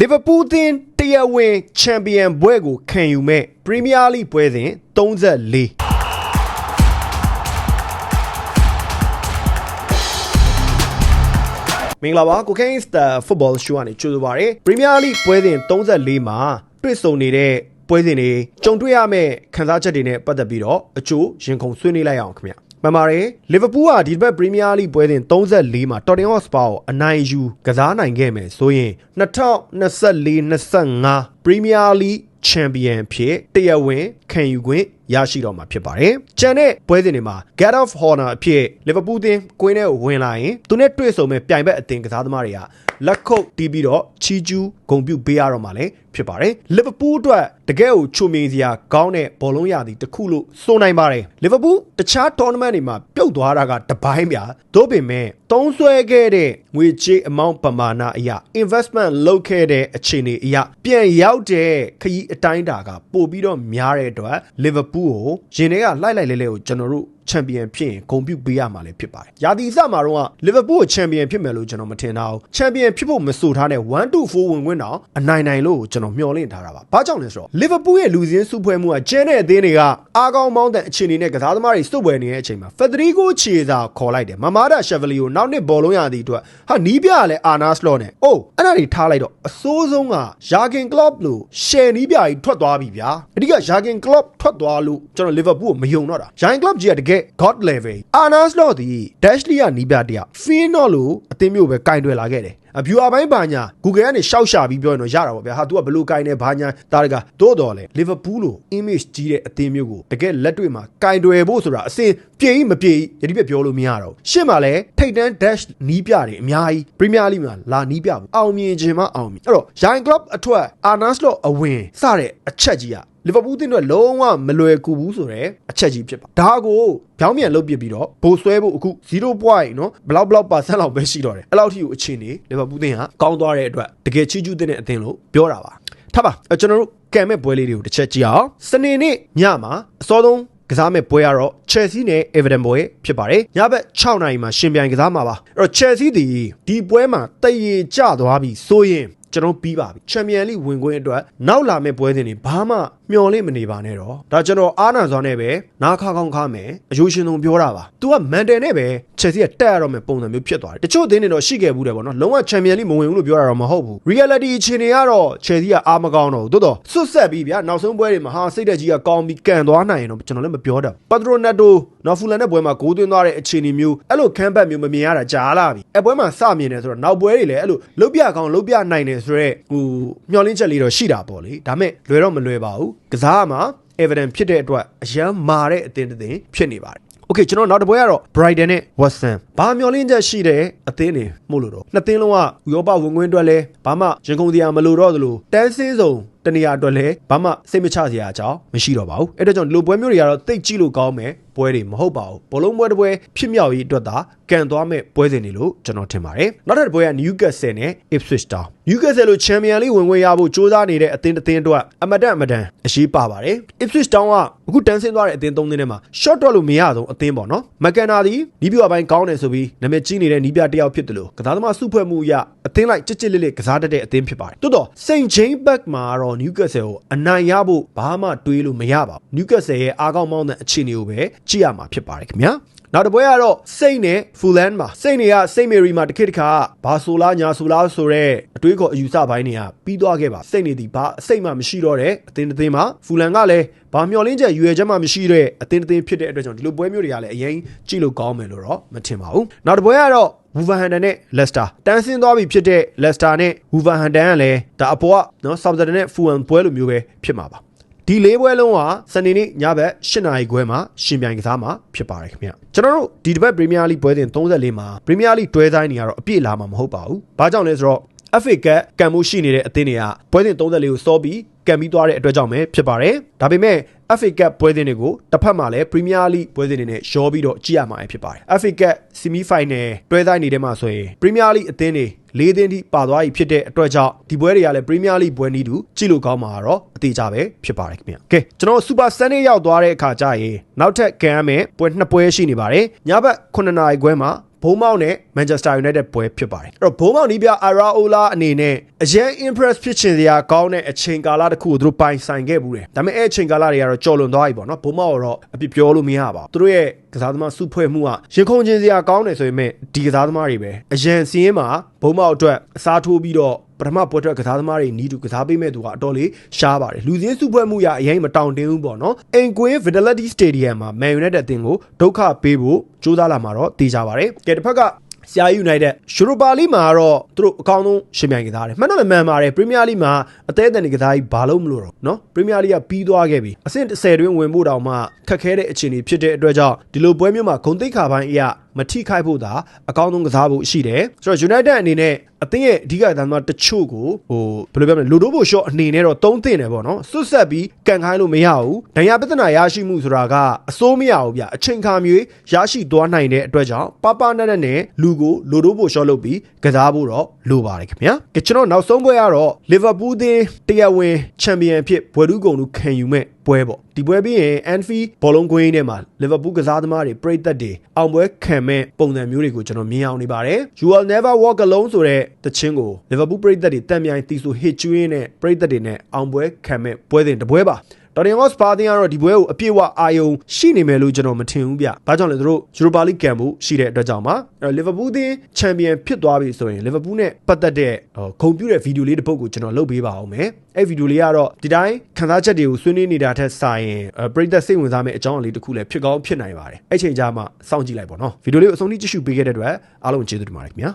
လီဗာပူးသင်းတရားဝင်ချန်ပီယံဘွဲကိုခံယူမဲ့ပရီးမီးယားလိပွဲစဉ်34မင်္ဂလာပါကိုကိန်းစတာဖုတ်ဘောရှိုးကနေကြိုဆိုပါရစေပရီးမီးယားလိပွဲစဉ်34မှာတွေ့ဆုံနေတဲ့ပွဲစဉ်တွေကြုံတွေ့ရမယ့်ခန်းစားချက်တွေနဲ့ပတ်သက်ပြီးတော့အချို့ရင်ခုန်ဆွေးနွေးလိုက်အောင်ခင်ဗျ မှန်ပါတယ်လီဗာပူးကဒီတစ်ပတ်ပရီးမီးယားလိပွဲစဉ်34မှာတော်တင်ဟော့စပါကိုအနိုင်ယူကစားနိုင်ခဲ့မယ်ဆိုရင်2024-25ပရီးမီးယားလိချန်ပီယံဖြစ်တရားဝင်ခံယူခွင့်ရရှိတော့မှာဖြစ်ပါတယ်။ကျန်တဲ့ပွဲစဉ်တွေမှာ Guard of Honor အဖြစ်လီဗာပူးသင်းကွင်းထဲကိုဝင်လာရင်သူနဲ့တွေ့ဆုံမဲ့ပြိုင်ဘက်အသင်းကစားသမားတွေကလက်ခုပ်တီးပြီးတော့ချီကျူးဂုံပြုပေးရတော့မှာလည်းဖြစ်ပါတယ်။လီဗာပူးအတွက်တကယ်ကိုချုံမြင်စရာကောင်းတဲ့ဘောလုံးရာသီတစ်ခုလို့ဆိုနိုင်ပါတယ်။လီဗာပူးတခြား tournament တွေမှာပြုတ်သွားတာကတပိုင်းပြ။သို့ပေမဲ့သုံးဆွဲခဲ့တဲ့ငွေကြေးအမောင့်ပမာဏအရာ investment လုပ်ခဲ့တဲ့အခြေအနေအရာပြန်ရောက်တဲ့ခရီးအတိုင်းတာကပို့ပြီးတော့များတဲ့အတွက်လီဗာပူးကိုရင်ထဲကလှိုက်လိုက်လဲလဲကိုကျွန်တော်တို့ချန်ပီယံဖြစ်ရင်ဂုဏ်ပြုပေးရမှာလည်းဖြစ်ပါတယ်။ရာသီအစမှာတော့လီဗာပူးကိုချန်ပီယံဖြစ်မယ်လို့ကျွန်တော်မထင်တာဘူး။ချန်ပီယံဖြစ်ဖို့မဆိုထားတဲ့1 2 4ဝင်ခွင့်တော့အနိုင်နိုင်လို့ကျွန်တော်မျှော်လင့်ထားတာပါ။ဘာကြောင့်လဲဆိုတော့လီဗာပူးရဲ့လူစင်းစုဖွဲ့မှုကကျင်းတဲ့အသင်းတွေကအားကောင်းမောင်းတဲ့အခြေအနေနဲ့ကစားသမားတွေစုပ်ပွဲနေတဲ့အချိန်မှာဖက်ဒရီဂိုချေစာခေါ်လိုက်တယ်။မမာဒါရှက်ဗလီကိုနောက်နှစ်ဘောလုံးရာသီအတွက်ဟာနီးပြကလည်းအာနာစလော့နဲ့အိုးအဲ့ဒါတွေထားလိုက်တော့အစိုးဆုံးကယာဂင်ကလော့လို့ရှယ်နီးပြကြီးထွက်သွားပြီဗျာ။အဓိကယာဂင်ကလော့ထွက်သွားလို့ကျွန်တော်လီဗာပူးကိုမယုံတော့တာ။ယာဂင်ကလော့ကြီးကတကယ် god level အာနာစလော့ဒီ Dashley ကနီးပြတယောက် Fino လို့အသင်းမျိုးပဲကင်တွယ်လာခဲ့တယ်။အဗျူအပိုင်းဘာညာ Google ကနေရှောက်ရှာပြီးပြောရင်တော့ရတာပေါ့ဗျာဟာ तू ကဘလို့ကင်နေဘာညာတားတကသို့တော်လေ Liverpool လို့ image ကြီးတဲ့အသင်းမျိုးကိုတကယ်လက်တွေ့မှာကင်တွယ်ဖို့ဆိုတာအစင်ပြေးမပြေးယတိပြပြောလို့မရတော့ဘူးရှင့်မှာလဲထိတ်တန်း dash နီးပြတယ်အများကြီး Premier League မှာလာနီးပြဘူးအောင်မြင်ခြင်းမအောင်မြင်အဲ့တော့ Young Club အထွက် Arnas လို့အဝင်စတဲ့အချက်ကြီးကလီဗာပူးတင်းတော့လုံးဝမလွယ်ကူဘူးဆိုတော့အချက်ကြီးဖြစ်ပါဒါကို ပြောင်းပြန်လုပ်ပြပြီးတော့ဘိုးဆွဲဖို့အခု0.0နော်ဘလောက်ဘလောက်ပါဆန့်လောက်ပဲရှိတော့တယ်အဲ့လောက်ထိကိုအခြေအနေလီဗာပူးအသင်းကကောင်းသွားတဲ့အတွက်တကယ်ချီးကျူးတဲ့အသင်းလို့ပြောတာပါထပ်ပါကျွန်တော်တို့ကံမဲ့ပွဲလေးတွေကိုတစ်ချက်ကြည့်အောင်စနေနေ့ညမှာအစောဆုံးကစားမဲ့ပွဲကတော့ Chelsea နဲ့ Everton ပွဲဖြစ်ပါတယ်။ညဘက်6နာရီမှာရှင်ပြိုင်ကစားမှာပါ။အဲ့တော့ Chelsea ဒီဒီပွဲမှာတရေကျသွားပြီဆိုရင် ကျွန်တော်ပြီးပါပြီချန်ပီယံလိဝင်ခွင့်အတွက်နောက်လာမယ့်ပွဲစဉ်တွေဘာမှမျှော်လင့်မနေပါနဲ့တော့ဒါကျွန်တော်အားနာစွာနဲ့ပဲနားခါကောင်းခါမယ်အယိုးရှင်ဆုံးပြောတာပါ။ तू ကမန်တယ်နဲ့ပဲချက်စီကတက်ရတော့မယ်ပုံစံမျိုးဖြစ်သွားတယ်။တချို့အသင်းတွေတော့ရှိခဲ့ဘူးတယ်ပေါ့နော်။လုံးဝချန်ပီယံလိမဝင်ဘူးလို့ပြောတာတော့မဟုတ်ဘူး။ reality အခြေအနေကတော့ချက်စီကအားမကောင်းတော့ဘူး။သို့တော့ဆွတ်ဆက်ပြီးဗျာနောက်ဆုံးပွဲတွေမှာဟာစိတ်သက်ကြီးကကောင်းပြီးကန်သွားနိုင်ရင်တော့ကျွန်တော်လည်းမပြောတတ်ဘူး။ Patronato နော်ဖူလန်နဲ့ပွဲမှာဂိုးသွင်းသွားတဲ့အခြေအနေမျိုးအဲ့လိုခန်းပတ်မျိုးမမြင်ရတာကြားလာပြီ။အဲ့ပွဲမှာစမြင်တယ်ဆိုတော့နောက်ပွဲတွေလည်းအဲ့လိုလုတ်ပြကောင်းလုတ်ပြနိုင်တယ်ဆိုတော့ဟိုမျောလင်းချက်လေးတော့ရှိတာပေါ့လေဒါမဲ့လွယ်တော့မလွယ်ပါဘူးကစားမှာ evidence ဖြစ်တဲ့အတွက်အရန်မာတဲ့အသင်းတစ်သင်းဖြစ်နေပါတယ်โอเคကျွန်တော်နောက်တစ်ပွဲကတော့ Brighton နဲ့ West Ham ဘာမျောလင်းချက်ရှိတဲ့အသင်းတွေမို့လို့တော့နှစ်သင်းလုံးကဥရောပဝင်ခွင့်အတွက်လဲဘာမှရင်ကုန်တရားမလိုတော့သလိုတန်းစင်းစုံ တနေရာအတွက်လည်းဘာမှစိတ်မချစရာအကြောင်းမရှိတော့ပါဘူးအဲ့ဒါကြောင့်ဒီလိုပွဲမျိုးတွေကတော့တိတ်ကြည့်လို့ကောင်းမယ်ပွဲတွေမဟုတ်ပါဘူးဘလုံးပွဲတစ်ပွဲဖြစ်မြောက်ရေးအတွက်သာကန်သွားမဲ့ပွဲစဉ်တွေလို့ကျွန်တော်ထင်ပါတယ်နောက်တစ်ပွဲက Newcastle နဲ့ Ipswich Town Newcastle လို့ချန်ပီယံလိဝင်ခွင့်ရဖို့စ조사နေတဲ့အသင်းတစ်သင်းအတွက်အမတန်အမတန်အရှိပါပါတယ် Ipswich Town ကအခုတန်းဆင်းသွားတဲ့အသင်းသုံးသင်းထဲမှာ short တော့လို့မရဆုံးအသင်းပေါ့နော်မကန်နာဒီနီးပြအပိုင်းကောင်းတယ်ဆိုပြီးနာမည်ကြီးနေတဲ့နီးပြတစ်ယောက်ဖြစ်တယ်လို့ကစားသမားစုဖွဲ့မှုအရအသင်းလိုက်ကြစ်ကြစ်လစ်လစ်ကစားတတ်တဲ့အသင်းဖြစ်ပါတယ်တိုးတော့ St James Park မှာတော့ Newcastle ကိုအနိုင်ရဖို့ဘာမှတွေးလို့မရပါဘူး Newcastle ရဲ့အားကောင်းမောင်းတဲ့အခြေအနေကိုပဲကြည့်ရမှာဖြစ်ပါတယ်ခင်ဗျာ နောက်တစ်ပွဲကတော့စိတ်နဲ့ဖူလန်မှာစိတ်တွေကစိတ်မေရီမှာတစ်ခေတ်တစ်ခါဘာဆိုလားညာဆိုလားဆိုတော့အတွေးခေါ်အယူဆပိုင်းတွေကပြီးသွားခဲ့ပါစိတ်နေသည်ဘာအစိတ်မှမရှိတော့တဲ့အသင်းတစ်သင်းမှာဖူလန်ကလည်းဘာမျောလင်းချက်ရွယ်ချက်မှမရှိတဲ့အသင်းတစ်သင်းဖြစ်တဲ့အတွက်ကြောင့်ဒီလိုပွဲမျိုးတွေကလည်းအရင်ကြည့်လို့ကောင်းမယ်လို့တော့မထင်ပါဘူးနောက်တစ်ပွဲကတော့ဝူဗာဟန်တန်နဲ့လက်စတာတန်းဆင်းသွားပြီဖြစ်တဲ့လက်စတာနဲ့ဝူဗာဟန်တန်ကလည်းဒါအပေါ်ကနော်ဆောက်တာနဲ့ဖူဝမ်ပွဲလိုမျိုးပဲဖြစ်မှာပါ ဒီလေးပွဲလုံးဟာစနေနေ့ညဘက်၈နာရီခွဲမှာရှင်ပြိုင်ကစားမှာဖြစ်ပါတယ်ခင်ဗျကျွန်တော်တို့ဒီတစ်ပတ်ပရီးမီးယားလိပွဲစဉ်34မှာပရီးမီးယားလိတွဲဆိုင်နေရတော့အပြည့်လာမှာမဟုတ်ပါဘူးဘာကြောင့်လဲဆိုတော့ FA ကကံမှုရှိနေတဲ့အသင်းတွေကပွဲစဉ်34ကိုစောပြီးကံပြီးသွားတဲ့အတွက်ကြောင့်ပဲဖြစ်ပါတယ်ဒါပေမဲ့ FA Cup ပွဲစဉ်တွေကိုတစ်ဖက်မှာလည်း Premier League ပွဲစဉ်တွေနဲ့ရောပြီးတော့ကြည့်ရမှာဖြစ်ပါတယ် FA Cup Semi Final တွဲဆိုင်နေတဲ့မှာဆိုရင် Premier League အသင်းတွေလေးသင်းထိပါသွားပြီဖြစ်တဲ့အတွက်ကြောင့်ဒီပွဲတွေကလည်း Premier League ပွဲနည်းတူကြည့်လို့ကောင်းမှာတော့အသေးကြပဲဖြစ်ပါတယ်ခင်ဗျာကဲကျွန်တော် Super Sunday ရောက်သွားတဲ့အခါကျရင်နောက်ထပ်ကံရမယ်ပွဲနှစ်ပွဲရှိနေပါတယ်ညဘက်9နာရီခွဲမှာ ဘုံမောက်နဲ့ Manchester United ပွဲဖြစ်ပါတယ်အဲ့တော့ဘုံမောက်နီးပြ Araola အနေနဲ့အရင် impress ဖြစ်ချင်စရာကောင်းတဲ့အချိန်ကာလတစ်ခုကိုသူတို့ပိုင်ဆိုင်ခဲ့ဘူးတယ်ဒါပေမဲ့အဲ့အချိန်ကာလတွေကတော့ကြော်လွန်သွားပြီပေါ့နော်ဘုံမောက်ကတော့အပြစ်ပြောလို့မရပါဘူးသူတို့ရဲ့ကစားသမားစုဖွဲ့မှုကရင်ခုန်ခြင်းစရာကောင်းတယ်ဆိုပေမဲ့ဒီကစားသမားတွေပဲအရင်စီးရင်မှာဘုံမောက်အတွက်အစားထိုးပြီးတော့ ပထမပွဲအတွက်ကစားသမားတွေနီးတူကစားပေးမဲ့သူကအတော်လေးရှားပါတယ်လူစင်းစုဖွဲ့မှုရအရင်မတောင်တင်းဘူးပေါ့နော်အင်ကွင်း Fidelity Stadium မှာ Man United အသင်းကိုဒုက္ခပေးဖို့ကြိုးစားလာမှာတော့တေးကြပါတယ်ကဲတစ်ဖက်ကဆရာ United ယူရိုပါလိမှာတော့သူတို့အကောင်းဆုံးရှင်ပြိုင်ကစားတယ်မှန်တော့မှန်ပါတယ်ပရီးမီးယားလိမှာအသေးအတန်တွေကစားကြီးဘာလို့မလို့တော့နော်ပရီးမီးယားလိကပြီးသွားခဲ့ပြီအဆင့်10တွင်းဝင်ဖို့တောင်မှခက်ခဲတဲ့အခြေအနေဖြစ်တဲ့အတွက်ကြောင့်ဒီလိုပွဲမျိုးမှာဂုံတိတ်ခါပိုင်းအရာမထိခိုက်ဖို့သာအကောင်းဆုံးကစားဖို့ရှိတယ်ဆိုတော့ United အနေနဲ့အသင်းရဲ့အဓိကသမားတချို့ကိုဟိုဘယ်လိုပြောမလဲလူတို့ဖို့ shot အနေနဲ့တော့သုံးသင့်တယ်ပေါ့နော်စွတ်ဆက်ပြီးကန်ခိုင်းလို့မရဘူးဒဏ်ရာပြဿနာရရှိမှုဆိုတာကအစိုးမရဘူးဗျအချိန်ခါမျိုးရရှိသွားနိုင်တဲ့အတွက်ကြောင့်ပပနက်နက်နဲ့လူကိုလူတို့ဖို့ shot လုပ်ပြီးကစားဖို့တော့လိုပါတယ်ခင်ဗျာကဲကျွန်တော်နောက်ဆုံးပွဲကတော့ Liverpool သင်းတရားဝင်ချန်ပီယံဖြစ်ဘွယ်တူးကုံလူခံယူမဲ့ပွဲပေါ့ဒီပွဲပြီးရင် Anfield ဘောလုံးကွင်းထဲမှာ Liverpool ကစားသမားတွေပရိသတ်တွေအောင်ပွဲခံမဲ့ပုံစံမျိုးတွေကိုကျွန်တော်မြင်အောင်နေပါတယ် You will never walk alone ဆိုတဲ့တခြင်းကို Liverpool ပရိသတ်တွေတံမြိုင်တီဆို hit ကျွင်းနဲ့ပရိသတ်တွေနဲ့အောင်ပွဲခံမဲ့ပွဲစဉ်တစ်ပွဲပါ တော်တင်ဟော့စပါတင်ကတော့ဒီပွဲကိုအပြည့်အဝအာယုံရှိနေမယ်လို့ကျွန်တော်မထင်ဘူးဗျ။ဘာကြောင့်လဲသူတို့ယူရိုပါလိကန်မှုရှိတဲ့အတွက်ကြောင့်ပါ။အဲလီဗာပူးသင်းချန်ပီယံဖြစ်သွားပြီဆိုရင်လီဗာပူးနဲ့ပတ်သက်တဲ့ဟိုဂုံပြူတဲ့ဗီဒီယိုလေးတစ်ပုဒ်ကိုကျွန်တော်လုပ်ပေးပါအောင်မယ်။အဲ့ဗီဒီယိုလေးကတော့ဒီတိုင်းခန်းစားချက်တွေကိုဆွေးနွေးနေတာထက်စာရင်ပရိသတ်စိတ်ဝင်စားမယ့်အကြောင်းအလေးတစ်ခုလည်းဖြစ်ကောင်းဖြစ်နိုင်ပါတယ်။အဲ့ချိန်ကျမှစောင့်ကြည့်လိုက်ပါတော့။ဗီဒီယိုလေးကိုအဆုံးထိကြည့်ရှုပေးခဲ့တဲ့အတွက်အားလုံးကျေးဇူးတင်ပါတယ်ခင်ဗျာ